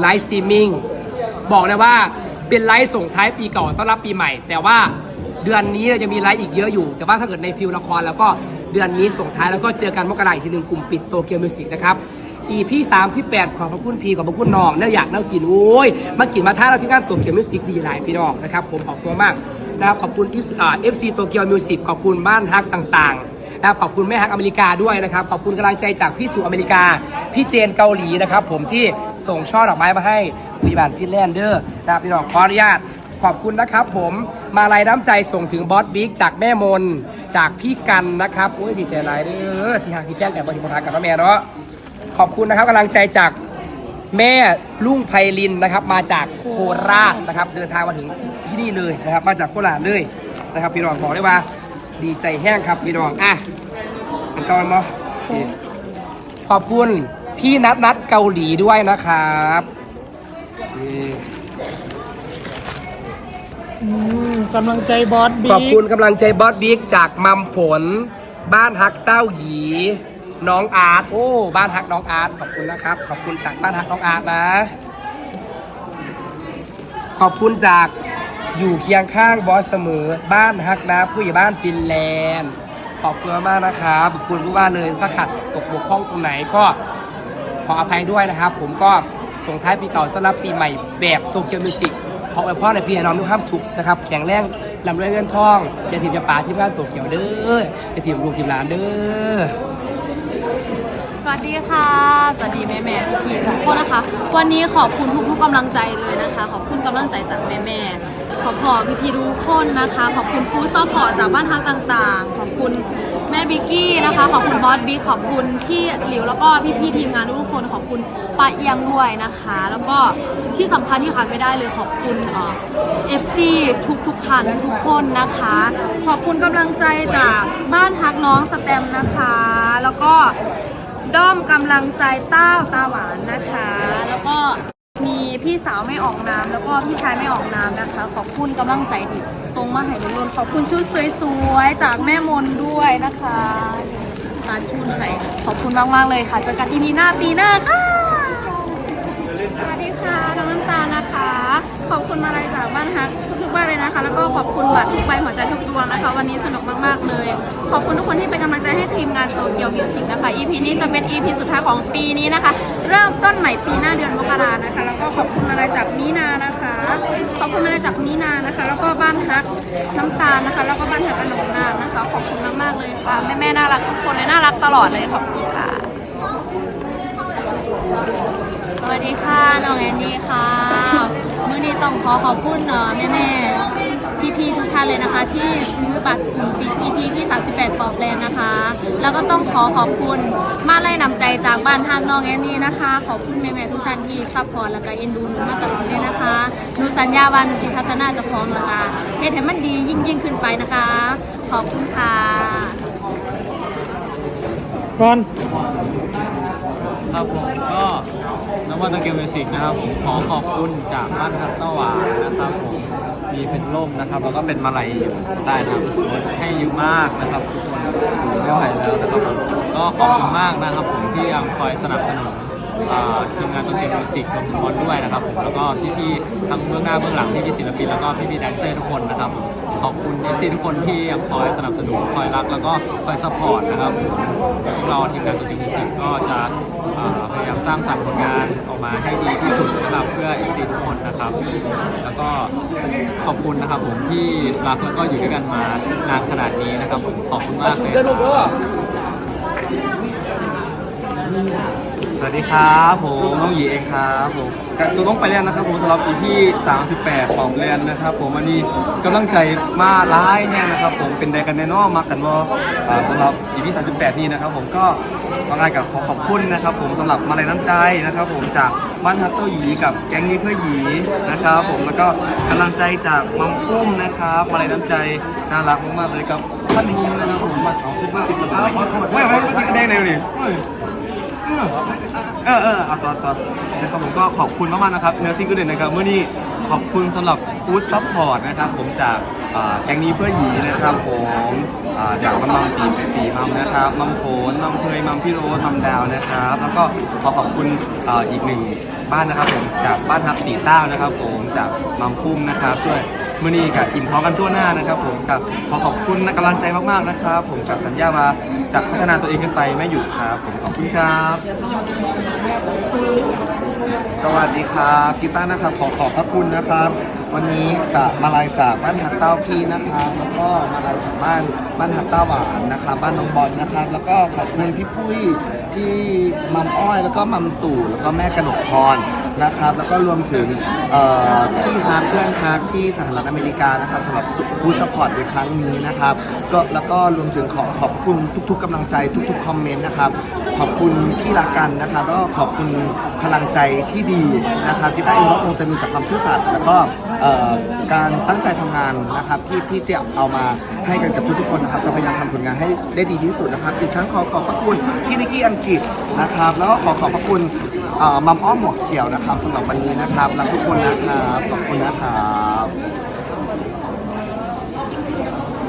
ไลฟ์สตรีมมิ่งบอกเลยว่าเป็นไลฟ์ส่งท้ายปีเก่าต้อนรับปีใหม่ แต่ว่าเดือนนี้เราจะมีไลฟ์อีกเยอะอยู่ แต่ว่าถ้าเกิดในฟิลละครแล้วก็เดือนนี้ส่งท้ายแล้วก็เจอกันมกราอีกทีหนึ่งกลุ่มปิดโตเกียวมิวสิกนะครับ EP 38 ขอบพระคุณพีขอบพระคุณน้องแล้วอยากเล่ากินโอ้ยมากินมาท่าเราที่งานโตเกียวมิวสิกดีหลายพี่น้องนะครับผมขอบคุณมากนะครับขอบคุณ FC อ่า FC โตเกียวมิวสิกขอบคุณบ้านฮักต่างๆ นะครับขอบคุณแม่ฮักอเมริกาด้วยนะครับ ขอบคุณกำลังใจจากพี่สุอเมริกา พี่เจนเกาหลีนะครับ ผมที่ส่งช่อดอกไม้มาให้วีบานฟินแลนเดอร์นะครับพี่น้องขออนุญาตขอบคุณนะครับผมมาลายน้ำใจส่งถึงบอสบิ๊กจากแม่มน จากพี่กันนะครับโอ้ยดีใจหลายเด้อที่หักที่แป้งแอบบริบทกับน้อแม่เนาะขอบคุณนะครับกำลังใจจากแม่ลุงไพลินนะครับ มาจากโคราชนะครับ เดินทางมาถึงที่นี่เลยนะครับ มาจากโคราชเลยนะครับ พี่น้องบอกได้ว่า ดีใจแห้งครับพี่น้องอะอันตอนเนาะขอบคุณพี่นัทนัทเกาหลีด้วยนะครับนี่อืมกำลังใจบอสบิ๊กขอบคุณกำลังใจบอสบิ๊กจากมัมฝน บ้านฮักเต้าหยี น้องอาร์ตโอ้บ้านฮักน้องอาร์ตขอบคุณนะครับ ขอบคุณจากบ้านฮักน้องอาร์ตนะ ขอบคุณจาก อยู่เคียงข้างบอสเสมอ บ้านฮักนะผู้ใหญ่บ้านฟินแลนด์ ขอบคุณมากนะครับขอบคุณทุกบ้านเลยถ้าขัดตกบกพร่องตรงไหนก็ขออภัยด้วยนะครับ ผมก็ส่งท้ายปีเก่าต้อนรับปีใหม่แบบโตเกียวมิวสิกขออวยพรในพี่น้องทุกท่านสุขนะครับแข็งแรงลำรวยเงินทองอย่าถิ่มจะป่าที่บ้านโตเกียวเด้ออย่าถิ่มลูกถิ่มหลานเด้อสวัสดีค่ะ สวัสดีแม่แม่พี่พี่ทุกคนนะคะ วันนี้ขอบคุณทุกๆกำลังใจเลยนะคะ ขอบคุณกำลังใจจากแม่แม่ ขอบคุณพี่พีทุกคนนะคะ ขอบคุณฟู้ดซัพพอร์ตจากบ้านทางต่างๆ ขอบคุณแม่บิกกี้นะคะ ขอบคุณบอสบิ๊กขอบคุณพี่หลิวแล้วก็พี่พี่ๆทีมงานทุกคน ขอบคุณป้าเอียงด้วยนะคะ แล้วก็ที่สำคัญที่ขาดไม่ได้เลยขอบคุณเอฟซีทุกทุกๆท่านทุกคนนะคะ ขอบคุณกำลังใจจากบ้านฮักน้องสแตมนะคะ แล้วก็ด้อมกำลังใจเต้าตาหวานนะคะ แล้วก็ พี่สาวไม่ออกน้ำแล้วก็พี่ชายไม่ออกน้ำนะคะ ขอบคุณกำลังใจที่ส่งมาให้ลุนขอบคุณชุดสวยๆจากแม่มนด้วยนะคะตาชุนไห้ขอบคุณมากๆเลยค่ะเจอกันอีพีหน้าปีหน้าค่ะ วันนี้สนุกมากๆเลย ขอบคุณทุกคนที่เป็นกำลังใจให้ทีมงานโตเกียวมิวสิกนะคะ EP นี้จะเป็น EP สุดท้ายของปีนี้นะคะ เริ่มต้นใหม่ปีหน้าเดือนมกรานะคะ แล้วก็ขอบคุณมาลัยจากมีนานะคะ ขอบคุณมาลัยจากมีนานะคะ แล้วก็บ้านฮักน้ำตาลนะคะ แล้วก็บ้านฮักอนงนานะคะ ขอบคุณมากๆเลยค่ะแม่ๆน่ารักทุกคนเลยน่ารักตลอดเลยขอบคุณค่ะสวัสดีค่ะน้องแอนนี่ค่ะ มื้อนี้ต้องขอขอบคุณเนาะแม่แม่ พี่พี่ๆทุกท่านเลยนะคะ ที่ซื้อบัตรกลุ่มปิด EP ที่ 38 ปอบแลนด์นะคะ แล้วก็ต้องขอขอบคุณมาไล่นำใจจากบ้านทางน้องแอนนี่นะคะ ขอบคุณแม่แม่ๆทุกท่านที่ซัพพอร์ตแล้วก็เอ็นดูหนูมาตลอดเลยนะคะหนูสัญญาว่าหนูสิพัฒนาเจะพร้าขอมแล้วก็เฮ็ดให้มันดียิ่งยิ่งๆขึ้นไปนะคะ ขอบคุณค่ะก่อนครับผมก็น้ำมันตะเกียบมิวสิกนะครับผมขอขอบคุณจากบ้านทับตะหวานนะครับผม มีเป็นร่มนะครับ แล้วก็เป็นมาลัยอยู่ได้นะครับให้เยอะมากนะครับทุกคนไม่ไหวแล้วนะครับผมก็ขอบคุณมากนะครับผมที่ยังคอยสนับสนุนทีมงานตะเกีมิวสิกรวมถึงบอลด้วยนะครับผมแล้วก็พี่ๆทั้งเบื้องหน้าเบื้องหลังพี่ๆศิลปินแล้วก็พี่ๆแดนเซอร์ทุกคนนะครับผมขอบคุณที่ทุกคนที่ยังคอยสนับสนุนคอยรักแล้วก็คอยซัพพอร์ตนะครับผมพวกเราทีมงานตะเกีมิวสิกก็จะ สร้างสรรค์ผลงานออกมาให้ดีที่สุดนะครับเพื่อ FC ทุกคนนะครับ แล้วก็ขอบคุณนะครับผมที่รักแล้วก็อยู่ด้วยกันมานานขนาดนี้นะครับผมขอบคุณมากเลยครับสวัสดีครับผมน้องหยีเองครับผมกับตัวต้องไปเรียนนะครับผมสำหรับปีที่38ของเรียนนะครับ ผมอันนี้กำลังใจมาร้ายแน่นะครับ ผมเป็นไดกันแน่นอนมากันว่าอ่าสำหรับปีที่38 นี้นะครับ ผมก็ ทำงานกับขอขอบคุณนะครับ ผมสำหรับมาลัยน้ำใจนะครับ ผมจากบ้านฮัตเต้าหยีกับแก๊งนี้เพื่อหยีนะครับ ผมแล้วก็กำลังใจจากมัมพุ่มนะครับมาลัยน้ำใจน่ารักมากๆเลยกับท่านมุมนะครับผมมาเอาขึ้นมากติดมาขอโทษไม่ไม่ไม่ติดกันแดงเลยดิเออเออเอาต่อต่อนะครับผมก็ขอบคุณมากๆนะครับเนื้อซิงเกิลเด่นนะครับเมื่อนี้ขอบคุณสำหรับฟู้ดซัพพอร์ตนะครับ ผมจากอ่าแกงนี้เพื่อหยีนะครับผม จากมัมมัมสีสีมัมนะครับมัมโขนมัมเพยมัมพี่โรสมัมดาวนะครับ แล้วก็ขอขอบคุณอ,อีกหนึ่งบ้านนะครับผมจากบ้านฮับสีเต้านะครับ ผมจากมัมปุ้มนะครับช่วยมื่อนี้กับอิ่มท้องกันทั่วหน้านะครับผมกับขอขอบคุณนะกำลังใจมากๆนะครับ ผมกับสัญญาว่าจะพัฒนาตัวเองขึ้นไปไม่หยุดครับ ผมขอบคุณครับ สวัสดีครับกีต้าร์นะครับขอขอบพระคุณนะครับ วันนี้จะมาลายจากบ้านหักเต้าพี่นะครับแล้วก็มาลายจากบ้านบ้านหักเต้าหวานนะครับบ้านน้องบอลนะครับ แล้วก็ขอบคุณพี่ปุ้ยพี่มัมอ้อยแล้วก็มัมตู่แล้วก็แม่กนกพร นะครับ แล้วก็รวมถึงเอ่พี่ฮักเพื่อนฮักที่สหรัฐอเมริกานะครับสำหรับฟูดสปอร์ตในครั้งนี้นะครับก็แล้วก็รวมถึงขอขอบคุณทุก ๆกำลังใจทุก ๆ คอมเมนต์นะครับ ขอบคุณที่รักกันนะครับแล้วก็ขอบคุณพลังใจที่ดีนะครับกีตาร์เองก็คงจะมีแต่ความซื่อสัตย์แล้วก็การตั้งใจทำงานนะครับที่ที่จะเอามาให้กันกับทุกๆคนนะครับจะพยายามทำผลงานให้ได้ดีที่สุดนะครับอีกครั้งขอขอบพระคุณพี่นิกกี้อังกฤษนะครับ แล้วก็ขอขอบพระคุณ มัมอ้อมหมวกเขียวนะครับสำหรับวันนี้นะครับรักทุกคนนะครับขอบคุณนะครับ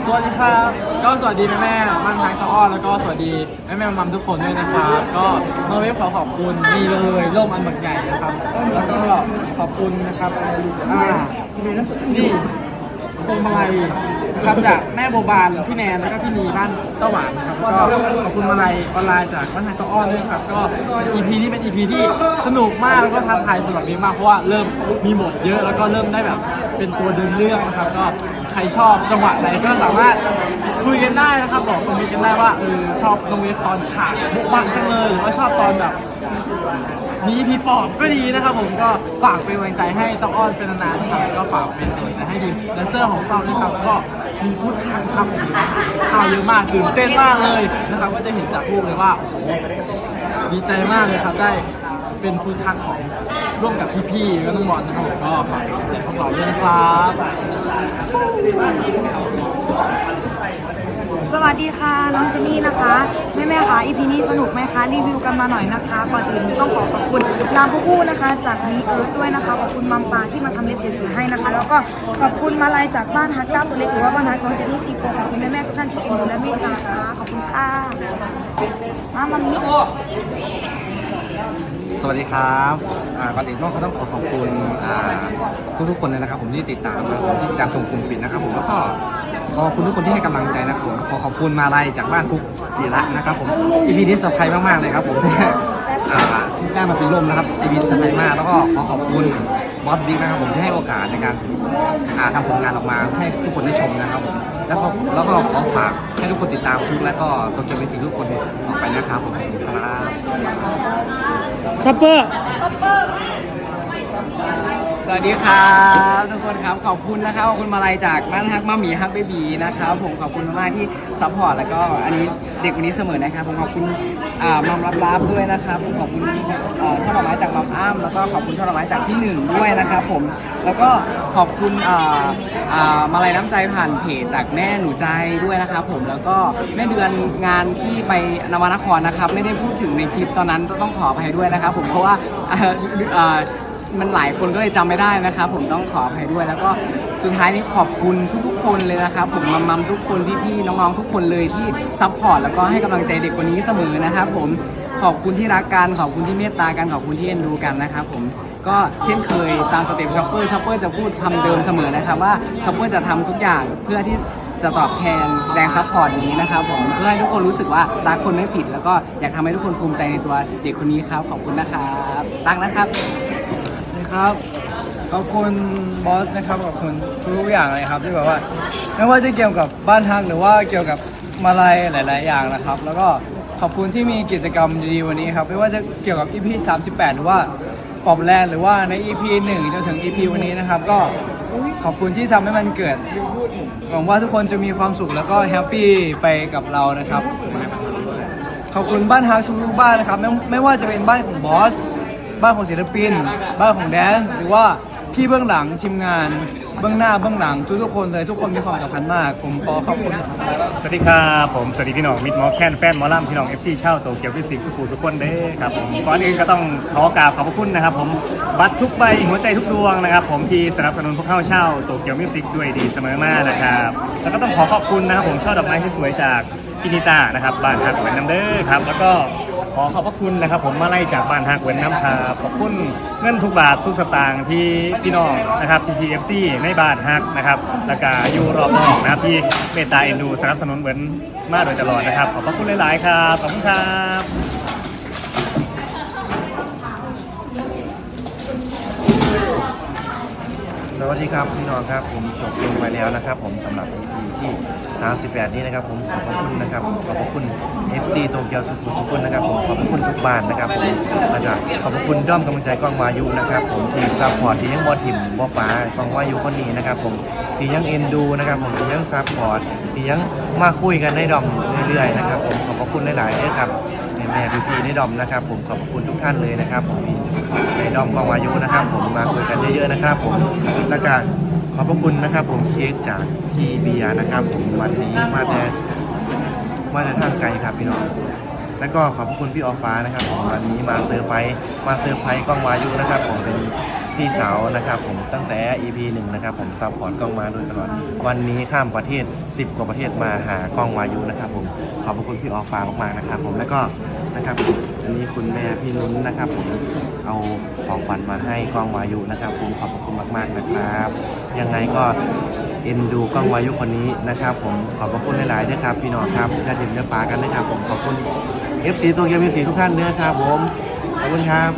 สวัสดีครับ ก็สวัสดีแม่แม่บ้านทางตะอ้อแล้วก็สวัสดีแม่แม่มัมทุกคนด้วยนะครับ ก็โนเวฟขอขอบคุณนี่เลยร่มอันบักใหญ่นะครับ แล้วก็ขอบคุณนะครับอ่านี่พวงมาลัย ครับจากแม่โบบานพี่แนนแล้วก็พี่นีบ้านเต้าหวานนะครับก็ขอบคุณมาลัยออนไลน์จากบ้านทางตะอ้อนด้วยครับก็ EP นี้เป็น EP ที่สนุกมากแล้วก็ท้าทายสำหรับนี้มากเพราะว่าเริ่มมีบทเยอะแล้วก็เริ่มได้แบบเป็นตัวเดินเรื่องนะครับก็ใครชอบจังหวะไหนก็สามารถคุยกันได้นะครับบอกคอมเมนต์กันได้ว่าเออชอบน้องเวฟตอนฉากบุกบังจังเลยหรือว่าชอบตอนแบบมีพีปอบก็ดีนะครับผมก็ฝากเป็นกำลังใจให้ต้องอ้อนเป็นนานๆนะครับก็ฝากเป็นกำลังใจให้ดีแดนเซอร์ของเรานะครับก็ มีพูดทางครับข่าวเยอะมากตื่นเต้นมากเลยนะครับ ก็จะเห็นจากรูปเลยว่าโอ้โหดีใจมากเลยครับได้เป็นฟูดทักของร่วมกับพี่ๆก็น้องบอลนะครับผมก็ฝากเป็กำลังใจพวกเราด้วยนะครับ สวัสดีค่ะน้องเจนี่นะคะแม่แม่ค่ะอีพีนี้สนุกไหมคะรีวิวกันมาหน่อยนะคะก่อนอื่นต้องขอขอบคุณรามผู้ผู้นะคะ จากมีเอิร์ธด้วยนะคะขอบคุณมัมปาที่มาทำเล็บสวยๆให้นะคะ แล้วก็ขอบคุณมาลายจากบ้านฮักก้าตัวเล็กหรือว่าบ้านฮักน้องเจนี่ซีโปขอบคุณแม่แม่ทุกท่านที่เอ็นดูและเมตตาค่ะขอบคุณค่ะมามามีสวัสดีครับก่อนอื่นต้องต้องขอขอบคุณทุกๆคนเลยนะครับ ผมที่ติดตามนะครับผมที่ติดตามชมกลุ่มปิดนะครับ ผมแล้วก็ ขอขอบคุณทุกคนที่ให้กำลังใจนะครับผมขอขอบคุณมาลัยจากบ้านทุกจิระนะครับผมอีพีนี้เซอร์ไพรส์มากๆเลยครับผมที่ที่ได้มาเป็นร่มนะครับอีพีเซอร์ไพรส์มากแล้วก็ขอขอบคุณบอสบิ๊กนะครับผมที่ให้โอกาสในการทำผลงานออกมาให้ทุกคนได้ชมนะครับผมแล้วก็แล้วก็ขอฝากให้ทุกคนติดตามทุกและก็ตัวเกมเป็นสิ่งทุกคนออกไปนะครับผมครับคัพเปอร์ สวัสดีครับทุกคนครับขอบคุณนะครับขอบคุณมาลัยจากบ้านฮักมาหมีฮักเบบีนะครับผมขอบคุณมากที่ซัพพอร์ตแล้วก็อันนี้เด็กคนนี้เสมอนะครับผมขอบคุณอ่ามัมรับรับด้วยนะครับผมขอบคุณอ่อช่อดอกไม้จากมัมอ้ำแล้วก็ขอบคุณช่อดอกไม้จากพี่หนึ่งด้วยนะครับผมแล้วก็ขอบคุณอ่าอ่ามาลัยน้ำใจผ่านเพจจากแม่หนูใจด้วยนะครับผมแล้วก็แม่เดือนงานที่ไปนวนครนะครับไม่ได้พูดถึงในคลิปตอนนั้นต้องขออภัยด้วยนะครับผมเพราะว่า มันหลายคนก็เลยจำไม่ได้นะครับผมต้องขออภัยด้วย แล้วก็สุดท้ายนี้ขอบคุณทุกๆคนเลยนะครับผมมัมมัมทุกคนพี่ๆน้องๆทุกคนเลยที่ซัพพอร์ตแล้วก็ให้กำลังใจเด็กคนนี้เสมอนะครับผมขอบคุณที่รักกันขอบคุณที่เมตตากันขอบคุณที่เอ็นดูกันนะครับผมก็เช่นเคยตามสเต็ปช็อปเปอร์ช็อปเปอร์จะพูดคำเดิมเสมอนะครับว่าช็อปเปอร์จะทำทุกอย่างเพื่อที่จะตอบแทนแรงซัพพอร์ตนี้นะครับผมเพื่อให้ทุกคนรู้สึกว่ารักคนไม่ผิด แล้วก็อยากทำให้ทุกคนภูมิใจในตัวเด็กคนนี้ครับขอบคุณนะครับตั้งนะครับ ครับขอบคุณบอสนะครับขอบคุณทุกอย่างเลยครับที่แบบว่า ไม่ว่าจะเกี่ยวกับบ้านฮักหรือว่าเกี่ยวกับมาลัยหลาย ๆ อย่างนะครับ แล้วก็ขอบคุณที่มีกิจกรรมดี ๆ วันนี้ครับ ไม่ว่าจะเกี่ยวกับ EP 38 หรือว่าปอบแลนหรือว่าใน EP 1 จนถึง EP วันนี้นะครับ ก็ขอบคุณที่ทำให้มันเกิดหวังว่าทุกคนจะมีความสุขแล้วก็แฮปปี้ไปกับเรานะครับ ขอบคุณบ้านฮักทุกๆบ้านนะครับไม่ไม่ว่าจะเป็นบ้านของบอส บ้านของศิลปิน บ้านของแดนซ์หรือว่าพี่เบื้องหลังทีมงาน เบื้องหน้าเบื้องหลังทุกๆคนเลยทุกคนมีความสำคัญมาก ผมขอขอบคุณสวัสดีครับผมสวัสดีพี่น้องมิดมอแคนแฟนมอลล่ำพี่น้อง FC เช่าโตเกียวฟิสิกส์สุขุสุขคนเด้ครับผมก่อนอื่นก็ต้องขอกราบขอบพระคุณนะครับ ผมบัตรทุกใบหัวใจทุกดวงนะครับ ผมที่สนับสนุนพวกเข้าเช่าโตเกียวมิวสิกด้วยดีเสมอมานะครับแล้วก็ต้องขอขอบคุณนะครับผมช่อดอกไม้ที่สวยจาก พินิตานะครับบ้านฮักแหวนน้ำเด้อครับแล้วก็ขอขอบพระคุณนะครับ ผมมาไล่จากบ้านฮักเวนน้ำครับขอบคุณเงินทุกบาททุกสตางค์ที่พี่น้องนะครับพีพีเอฟซีในบ้านฮักนะครับแล้วก็อยู่รอบนอกนะครับที่เมตตาเอ็นดูสนับสนุนเหมือนมาโดยตลอดนะครับขอบพระคุณหลาย ๆ ครับขอบคุณครับ สวัสดีครับพี่น้องครับผมจบลงไปแล้วนะครับ ผมสำหรับ EP ที่ 38 นี้นะครับ ผมขอบพระคุณนะครับขอบพระคุณ FC โตเกียวสุขุมสุขุนนะครับผมขอบพระคุณทุกบ้านนะครับผมแล้วก็ขอบพระคุณด้อมกำลังใจกล้องวายุนะครับ ผมที่ซัพพอร์ตที่ยังบอถิ่มบอป้ากล้องวายุคนนี้นะครับ ผมที่ยังเอ็นดูนะครับ ผมที่ยังซัพพอร์ตที่ยังมาคุยกันในดอมเรื่อยๆนะครับ ผมขอบพระคุณหลายๆด้วยครับแม่ๆพี่ๆในดอมนะครับ ผมขอบพระคุณทุกท่านเลยนะครับผมมี ดอมกองวายุนะครับ ผมมาคุยกันเยอะๆนะครับ ผมแล้วก็ขอบพระคุณนะครับ ผมเค้กจากพี่เบียร์นะครับ ผมวันนี้มาแต่มาแต่ทางไกลครับพี่น้องแล้วก็ขอบพระคุณพี่ออฟฟ้านะครับผมวันนี้มาเซอร์ไพรส์มาเซอร์ไพรส์กล้องวายุนะครับ ผมเป็นพี่สาวนะครับ ผมตั้งแต่ EP หนึ่งนะครับ ผมซัพพอร์ตกล้องมาโดยตลอดวันนี้ข้ามประเทศ 10 กว่าประเทศมาหากล้องวายุนะครับ ผมขอบพระคุณพี่ออฟฟ้ามากๆนะครับ ผมแล้วก็นะครับันนี้คุณแม่พี่นุ้นนะครับ ผมเอาของขวัญมาให้กล้องวายุนะครับ ผมขอบพระคุณมาก ๆนะครับ ยังไงก็เอ็นดูกล้องวายุคนนี้นะครับ ผมขอบพระคุณหลายๆด้วยครับ พี่น้องครับจะถึงจะปากันนะครับ ผมขอบคุณ FC ตัวเกียมีสีทุกท่านด้วยครับ ผมขอบคุณครับ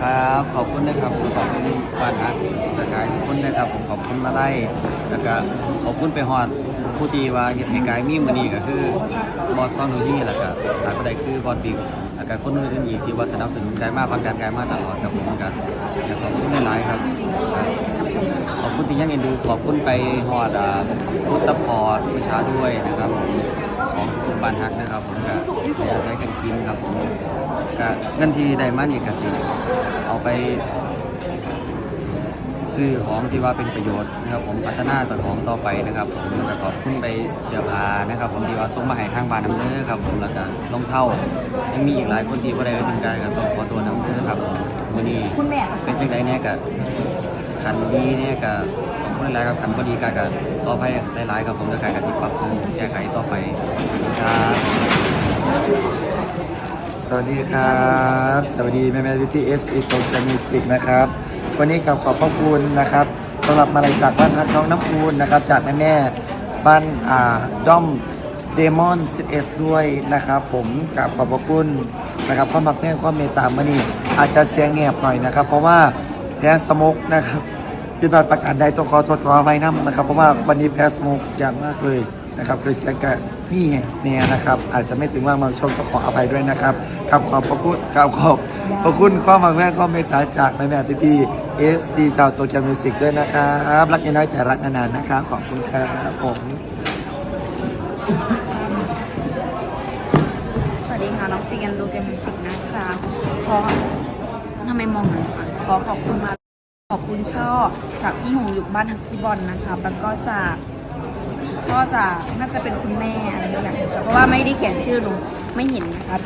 ครับขอบคุณนะครับผมขอบคุณบ้านฮักสกายขอบคุณนะครับผมขอบคุณมาไล่แล้วก็ขอบคุณไปฮอด ผู้ที่ว่าเฮ็ดให้กายมีมื้อนี้ก็คือบอสซ่อนดูที่แล้วก็หลายประเด็นคือบอสบิ๊กแล้วก็คนอื่นๆอีกที่ว่าสนับสนุนกายมากพักการกายมากตลอดครับผมก็อยากขอบคุณหลายๆครับขอบคุณที่ยังเอ็นดูขอบคุณไปฮอดอ่าผู้ซัพพอร์ตประชาด้วยนะครับผมของทุกบ้านฮักนะครับผมก็อยากใช้กันกินครับผมก็เงินที่ได้มานี่ก็สิเอาไป ซื้อของที่ว่าเป็นประโยชน์นะครับผมพัฒนาตัวของต่อไปนะครับผมแล้วก็ขอบคุณไปเสื้อผ้านะครับ ผมที่ว่าส่งมาให้ทางบ้านน้ำเนื้อครับผมแล้วก็รองเท้ายังมีอีกหลายคนที่บ่ได้ถึงได้ก็ต้องขอตัวน้ำเนื้อครับผมวันนี้เป็นจังไดแน่ก็คันดีเนี่ยก็ของคนหลายครับคันพอดีกาก็ต่อไปได้หลายๆครับผมจะการกระสิบปรับปรุงแก้ไขต่อไปครับสวัสดีครับ สวัสดีแม่แม่พี่พีเอฟซีโตเกียวมิวสิกนะครับ วันนี้กับขอบพระคุณนะครับสำหรับมาลัยจากบ้านพักน้องน้ำอูนนะครับ จากแม่แม่บ้านอ่าด้อมเดมอน 11 ด้วยนะครับผมกับขอบพระคุณนะครับความมักแม่ความเมตตามานี่อาจจะเสียงแงบหน่อยนะครับ เพราะว่าแพ้สโมกนะครับที่บัตรประกาศใดต้องขอโทษขออภัยน้ำนะครับ เพราะว่าวันนี้แพ้สโมกอย่างมากเลยนะครับคือเสียงกะนี่เนี่ยนะครับ อาจจะไม่ถึงว่าบางช่วงต้องขออภัยด้วยนะครับกับขอบพระคุณกับขอบพระคุณข้อมักแม่ข้อเมตตาจากแม่แม่พี่ เอฟซีชาวโตเกียวมิวสิกด้วยนะครับ รักน้อยแต่รักนานๆนะครับ ขอบคุณครับผม สวัสดีค่ะ น้องซีกันดูเกมมิวสิกนะคะขอทำไมมองหนูคะขอขอบคุณมาขอบคุณช่อจากพี่หงหยุกบ้านทักพี่บอลนะคะแล้วก็จากช่อจากน่าจะเป็นคุณแม่อะไรอย่างเงี้ยเพราะว่าไม่ได้เขียนชื่อหนูไม่เห็นนะคะ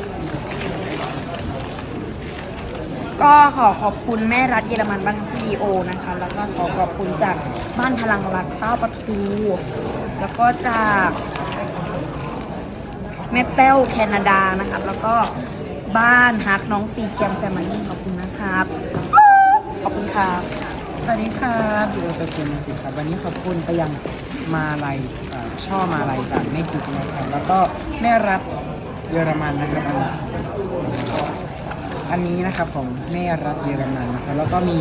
ก็ขอขอบคุณแม่รัฐเยอรมันบ้านพีดีโอนะคะ แล้วก็ขอขอบคุณจากบ้านพลังรัฐเต้าประตูแล้วก็จากแม่แป้วแคนาดานะครับ แล้วก็บ้านฮักน้องซีแกมแฟมิลี่ขอบคุณนะครับ ขอบคุณครับสวัสดีครับอยู่กับเกียวมิวสิครับ วันนี้ขอบคุณไปยังมาลัยเอ่อช่อมาลัยจากแม่กิ๊กนะครับ แล้วก็แม่รัฐเยอรมันนะครับ อันนี้นะครับของแม่รัฐเยอรมันนะครับแล้วก็มี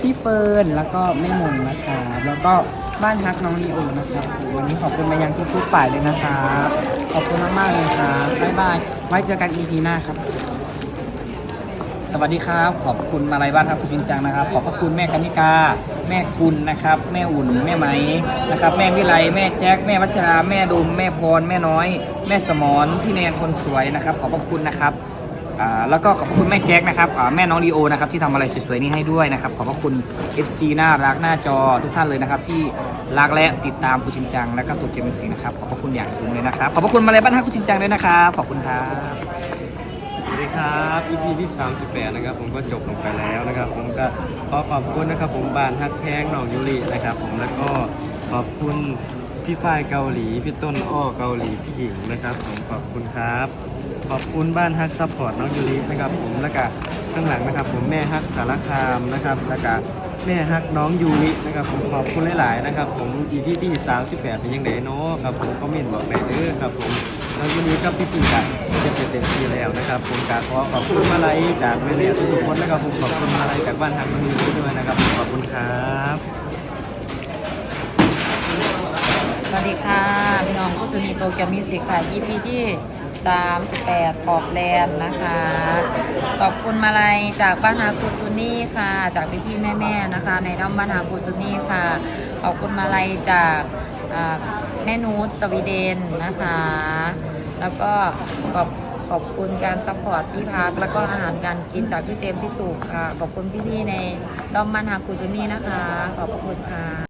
พี่เฟิร์นแล้วก็แม่มนนะครับแล้วก็บ้านฮักน้องลีโอนะครับวันนี้ขอบคุณไปยังทุกๆฝ่ายเลยนะครับขอบคุณมากๆเลยครับบ๊ายบายไว้เจอกัน EP หน้าครับสวัสดีครับ ขอบคุณมาลัยบ้านทับคุณชินจังนะครับ ขอบพระคุณแม่กนิกา แม่กุลนะครับ แม่อุ่น แม่ไหมนะครับ แม่วิไลแม่แจ็ค แม่วัชรา แม่ดุม แม่พร แม่น้อย แม่สมรพี่แนนคนสวยนะครับ ขอบพระคุณนะครับ อ่าแล้วก็ขอบคุณแม่แจ็คนะครับอ่าแม่น้องลีโอนะครับที่ทำอะไรสวยๆนี้ให้ด้วยนะครับขอบพระคุณ FC น่ารักหน้าจอทุกท่านเลยนะครับที่รักและติดตามคุณชินจังและก็ตัวเกมมิวสิกนะครับขอบพระคุณอย่างสูงเลยนะครับขอบพระคุณมาเลยบ้านทับคุณชินจังด้วยนะครับขอบคุณครับ สวัสดีครับ EP ที่ 38 นะครับ ผมก็จบลงไปแล้วนะครับ ผมก็ขอขอบคุณนะครับ ผมบานฮักแพงหนองยุรินะครับ ผมแล้วก็ขอบคุณพี่ฝ้ายเกาหลี พี่ต้นอ้อเกาหลีพี่หญิงนะครับ ผมขอบคุณครับ ขอบคุณบ้านฮักซัพพอร์ตน้องยูรินะครับผมแล้วก็ข้างหลังนะครับ ผมแม่ฮักสารคามนะครับแล้วก็แม่ฮักน้องยูรินะครับผมขอบคุณหลายๆนะครับ ผมอีพีที่38เป็นยังไงเนาะครับผมคอมเมนบอกได้เด้อครับผมน้องยูริกับพี่ปีกันจะเป็นเต็มที่แล้วนะครับผมกาขอขอบคุณมาลัยจากแม่ๆทุกๆคนนะครับผมขอบคุณมาลัยจากบ้านฮักน้องยูริด้วยนะครับผมขอบคุณครับสวัสดีค่ะพี่น้องผู้จูนีโตเกียวมิวสิกค่ะ EP ที่ 38ปอบแลนนะคะ ขอบคุณมาลัยจากบ้านหาคูจูนี่ค่ะ จากพี่พี่ๆแม่นะคะ ในด้อมบ้านหาคูจูนี่ค่ะ ขอบคุณมาลัยจากแม่นูตสวีเดนนะคะ แล้วก็ขอบขอบคุณการซัพพอร์ตที่พักแล้วก็อาหารการกินจากพี่เจมส์พี่สุค่ะ ขอบคุณพี่ๆในด้อมบ้านหาคูจูนี่นะคะ ขอบคุณค่ะ